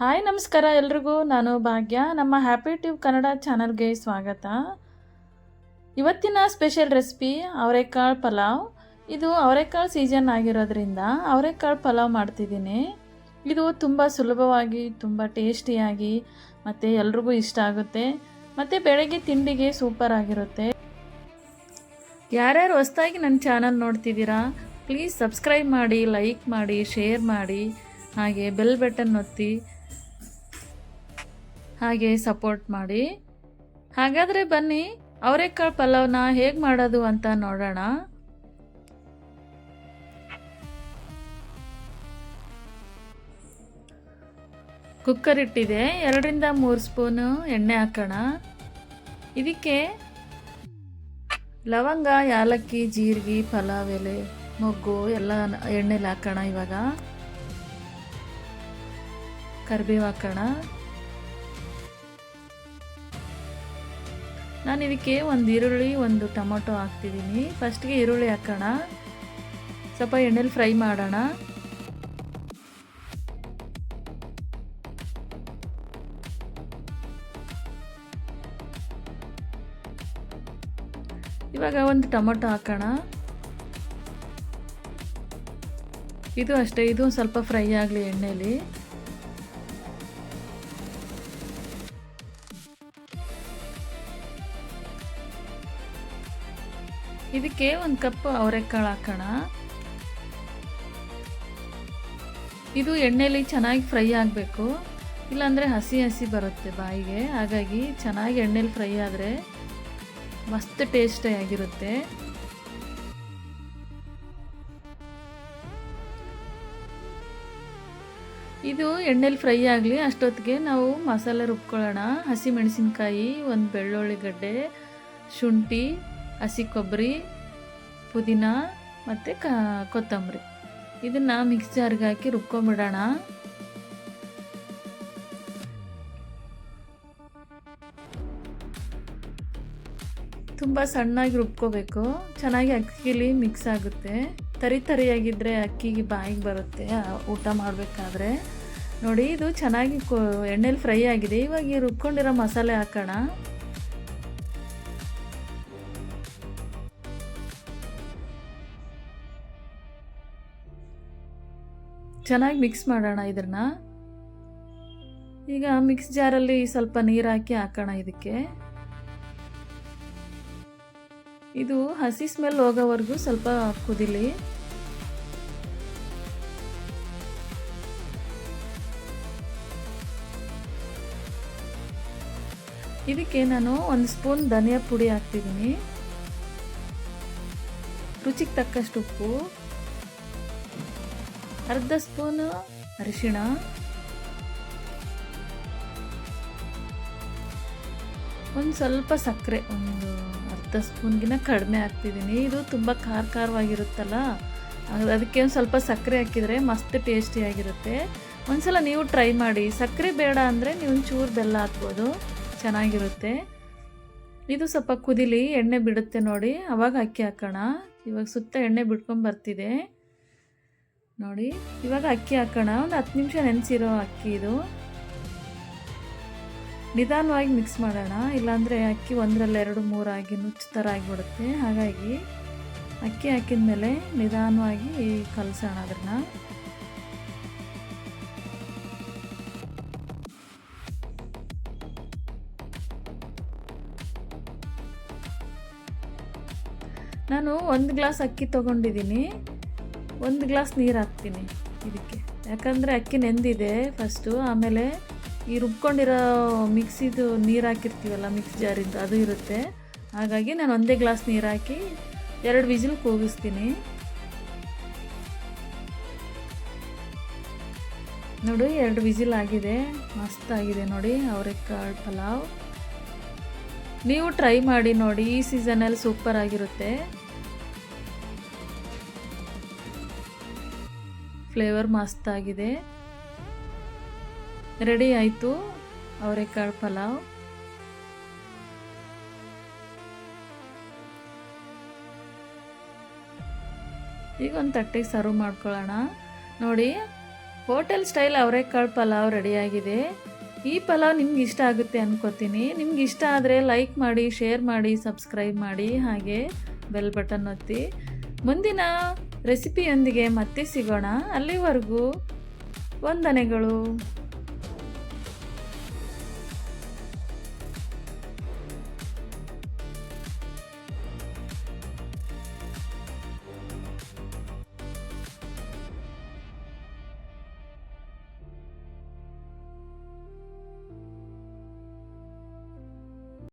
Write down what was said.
Hi, ನಮಸ್ಕಾರ ಎಲ್ರಿಗೂ. ನಾನು ಭಾಗ್ಯ. ನಮ್ಮ ಹ್ಯಾಪಿ ಟ್ಯೂಬ್ ಕನ್ನಡ ಚಾನಲ್ಗೆ ಸ್ವಾಗತ. ಇವತ್ತಿನ ಸ್ಪೆಷಲ್ ರೆಸಿಪಿ, ಅವರೆಕಾಳು ಪಲಾವ್. ಇದು ಅವರೆಕಾಳು ಸೀಸನ್ ಆಗಿರೋದ್ರಿಂದ ಅವರೆಕಾಳು ಪಲಾವ್ ಮಾಡ್ತಿದ್ದೀನಿ. ಇದು ತುಂಬ ಸುಲಭವಾಗಿ, ತುಂಬ ಟೇಸ್ಟಿಯಾಗಿ ಮತ್ತು ಎಲ್ರಿಗೂ ಇಷ್ಟ ಆಗುತ್ತೆ. ಮತ್ತು ಬೆಳಗ್ಗೆ ತಿಂಡಿಗೆ ಸೂಪರ್ ಆಗಿರುತ್ತೆ. ಯಾರ್ಯಾರು ಹೊಸ್ದಾಗಿ ನನ್ನ ಚಾನಲ್ ನೋಡ್ತಿದ್ದೀರಾ, ಪ್ಲೀಸ್ ಸಬ್ಸ್ಕ್ರೈಬ್ ಮಾಡಿ, ಲೈಕ್ ಮಾಡಿ, ಶೇರ್ ಮಾಡಿ, ಹಾಗೆ ಬೆಲ್ ಬಟನ್ ಒತ್ತಿ. ಹಾಗೆ ಸಪೋರ್ಟ್ ಮಾಡಿ. ಹಾಗಾದರೆ ಬನ್ನಿ ಅವರೆಕಾಳು ಪಲಾವ್ನ ಹೇಗೆ ಮಾಡೋದು ಅಂತ ನೋಡೋಣ. ಕುಕ್ಕರ್ ಇಟ್ಟಿದೆ, ಎರಡರಿಂದ ಮೂರು ಸ್ಪೂನು ಎಣ್ಣೆ ಹಾಕೋಣ. ಇದಕ್ಕೆ ಲವಂಗ, ಯಾಲಕ್ಕಿ, ಜೀರಿಗೆ, ಪಲಾವ್ ಎಲೆ, ಮೊಗ್ಗು, ಎಲ್ಲ ಎಣ್ಣೆಲಿ ಹಾಕೋಣ ಇವಾಗ. ಕರಿಬೇವು ಹಾಕೋಣ. ನಾನು ಇದಕ್ಕೆ ಒಂದು ಈರುಳ್ಳಿ, ಒಂದು ಟೊಮೊಟೊ ಹಾಕ್ತಿದ್ದೀನಿ. ಫಸ್ಟ್ಗೆ ಈರುಳ್ಳಿ ಹಾಕೋಣ. ಸ್ವಲ್ಪ ಎಣ್ಣೆಲಿ ಫ್ರೈ ಮಾಡೋಣ. ಇವಾಗ ಒಂದು ಟೊಮೊಟೊ ಹಾಕೋಣ. ಇದು ಅಷ್ಟೇ, ಇದು ಸ್ವಲ್ಪ ಫ್ರೈ ಆಗಲಿ ಎಣ್ಣೆಲಿ. ಇದಕ್ಕೆ ಒಂದು ಕಪ್ ಅವರೆಕಾಳು ಹಾಕೋಣ. ಇದು ಎಣ್ಣೆಲಿ ಚೆನ್ನಾಗಿ ಫ್ರೈ ಆಗಬೇಕು. ಇಲ್ಲಾಂದರೆ ಹಸಿ ಹಸಿ ಬರುತ್ತೆ ಬಾಯಿಗೆ. ಹಾಗಾಗಿ ಚೆನ್ನಾಗಿ ಎಣ್ಣೆಲಿ ಫ್ರೈ ಆದರೆ ಮಸ್ತ್ ಟೇಸ್ಟಿಯಾಗಿರುತ್ತೆ ಇದು ಎಣ್ಣೆಲಿ ಫ್ರೈ ಆಗಲಿ ಅಷ್ಟೊತ್ತಿಗೆ ನಾವು ಮಸಾಲೆ ರುಬ್ಕೊಳ್ಳೋಣ. ಹಸಿ ಮೆಣಸಿನ್ಕಾಯಿ ಒಂದು ಬೆಳ್ಳುಳ್ಳಿ ಗಡ್ಡೆ, ಶುಂಠಿ ಹಸಿ ಕೊಬ್ಬರಿ, ಪುದೀನ ಮತ್ತು ಕ, ಕೊತ್ತಂಬರಿ. ಇದನ್ನು ಮಿಕ್ಸ್ ಜಾರ್ಗೆ ಹಾಕಿ ರುಬ್ಕೊಂಬಿಡೋಣ. ತುಂಬ ಸಣ್ಣಾಗಿ ರುಬ್ಕೋಬೇಕು. ಚೆನ್ನಾಗಿ ಅಕ್ಕಿಲಿ ಮಿಕ್ಸ್ ಆಗುತ್ತೆ. ತರಿ ತರಿಯಾಗಿದ್ದರೆ ಅಕ್ಕಿಗೆ ಬಾಯಿಗೆ ಬರುತ್ತೆ, ಊಟ ಮಾಡಬೇಕಾದ್ರೆ. ನೋಡಿ, ಇದು ಚೆನ್ನಾಗಿ ಎಣ್ಣೆಲಿ ಫ್ರೈ ಆಗಿದೆ. ಇವಾಗ ರುಬ್ಕೊಂಡಿರೋ ಮಸಾಲೆ ಹಾಕೋಣ. ಚೆನ್ನಾಗಿ ಮಿಕ್ಸ್ ಮಾಡೋಣ ಇದನ್ನ ಈಗ ಮಿಕ್ಸ್ ಜಾರಲ್ಲಿ ಸ್ವಲ್ಪ ನೀರು ಹಾಕಿ ಹಾಕೋಣ ಇದಕ್ಕೆ. ಇದು ಹಸಿ ಸ್ಮೆಲ್ ಹೋಗೋವರೆಗೂ ಸ್ವಲ್ಪ ಕುದಿಲಿ. ಇದಕ್ಕೆ ನಾನು ಒಂದು ಸ್ಪೂನ್ ಧನಿಯಾ ಪುಡಿ ಹಾಕ್ತಿದ್ದೀನಿ ರುಚಿಗೆ ತಕ್ಕಷ್ಟು ಉಪ್ಪು. ಅರ್ಧ ಸ್ಪೂನು ಅರಿಶಿಣ. ಒಂದು ಸ್ವಲ್ಪ ಸಕ್ಕರೆ, ಒಂದು ಅರ್ಧ ಸ್ಪೂನ್ಗಿನ ಕಡಿಮೆ ಹಾಕ್ತಿದ್ದೀನಿ. ಇದು ತುಂಬ ಖಾರ ಖಾರವಾಗಿರುತ್ತಲ್ಲ ಅದಕ್ಕೆ ಒಂದು ಸ್ವಲ್ಪ ಸಕ್ಕರೆ ಹಾಕಿದರೆ ಮಸ್ತ್ ಟೇಸ್ಟಿಯಾಗಿರುತ್ತೆ ಒಂದ್ಸಲ ನೀವು ಟ್ರೈ ಮಾಡಿ. ಸಕ್ಕರೆ ಬೇಡ ಅಂದರೆ ನೀವು ಚೂರು ಬೆಲ್ಲ ಹಾಕ್ಬೋದು, ಚೆನ್ನಾಗಿರುತ್ತೆ. ಇದು ಸ್ವಲ್ಪ ಕುದಿಲಿ, ಎಣ್ಣೆ ಬಿಡುತ್ತೆ ನೋಡಿ. ಅವಾಗ ಅಕ್ಕಿ ಹಾಕೋಣ. ಇವಾಗ ಸುತ್ತ ಎಣ್ಣೆ ಬಿಟ್ಕೊಂಡು ಬರ್ತಿದೆ. ನೋಡಿ, ಇವಾಗ ಅಕ್ಕಿ ಹಾಕೋಣ. ಒಂದು ಹತ್ತು ನಿಮಿಷ ನೆನೆಸಿರೋ ಅಕ್ಕಿ ಇದು. ನಿಧಾನವಾಗಿ ಮಿಕ್ಸ್ ಮಾಡೋಣ. ಇಲ್ಲಾಂದರೆ ಅಕ್ಕಿ ಒಂದರಲ್ಲಿ ಎರಡು ಮೂರಾಗಿ ನುಚ್ಚು ಥರ ಆಗಿಬಿಡುತ್ತೆ. ಹಾಗಾಗಿ ಅಕ್ಕಿ ಹಾಕಿದ ಮೇಲೆ ನಿಧಾನವಾಗಿ ಕಲಸೋಣ ಅದನ್ನು. ನಾನು ಒಂದು ಗ್ಲಾಸ್ ಅಕ್ಕಿ ತೊಗೊಂಡಿದ್ದೀನಿ. ಒಂದು ಗ್ಲಾಸ್ ನೀರು ಹಾಕ್ತೀನಿ ಇದಕ್ಕೆ. ಯಾಕಂದರೆ ಅಕ್ಕಿ ನೆಂದಿದೆ ಫಸ್ಟು ಆಮೇಲೆ ಈ ರುಬ್ಕೊಂಡಿರೋ ಮಿಕ್ಸಿದು ನೀರು ಹಾಕಿರ್ತೀವಲ್ಲ, ಮಿಕ್ಸ್ ಜಾರಿಂದ ಅದು ಇರುತ್ತೆ. ಹಾಗಾಗಿ ನಾನು ಒಂದೇ ಗ್ಲಾಸ್ ನೀರು ಹಾಕಿ ಎರಡು ವಿಜಿಲ್ ಕೂಗಿಸ್ತೀನಿ. ನೋಡಿ, ಎರಡು ವಿಜಿಲ್ ಆಗಿದೆ. ಮಸ್ತ್ ಆಗಿದೆ ನೋಡಿ, ಅವರೆಕಾಳು ಪಲಾವ್. ನೀವು ಟ್ರೈ ಮಾಡಿ ನೋಡಿ, ಈ ಸೀಸನಲ್ಲಿ ಸೂಪರ್ ಆಗಿರುತ್ತೆ. ಫ್ಲೇವರ್ ಮಸ್ತ್ ಆಗಿದೆ. ರೆಡಿ ಆಯಿತು ಅವರೆಕಾಳು ಪಲಾವ್. ಈಗ ಒಂದು ತಟ್ಟೆಗೆ ಸರ್ವ್ ಮಾಡ್ಕೊಳ್ಳೋಣ. ನೋಡಿ, ಹೋಟೆಲ್ ಸ್ಟೈಲ್ ಅವರೆಕಾಳು ಪಲಾವ್ ರೆಡಿಯಾಗಿದೆ ಈ ಪಲಾವ್ ನಿಮ್ಗೆ ಇಷ್ಟ ಆಗುತ್ತೆ ಅನ್ಕೋತೀನಿ. ನಿಮ್ಗೆ ಇಷ್ಟ ಆದರೆ ಲೈಕ್ ಮಾಡಿ, ಶೇರ್ ಮಾಡಿ, ಸಬ್ಸ್ಕ್ರೈಬ್ ಮಾಡಿ, ಹಾಗೆ ಬೆಲ್ ಬಟನ್ ಒತ್ತಿ. ಮುಂದಿನ ರೆಸಿಪಿಯೊಂದಿಗೆ ಮತ್ತೆ ಸಿಗೋಣ. ಅಲ್ಲಿವರೆಗೂ ವಂದನೆಗಳು.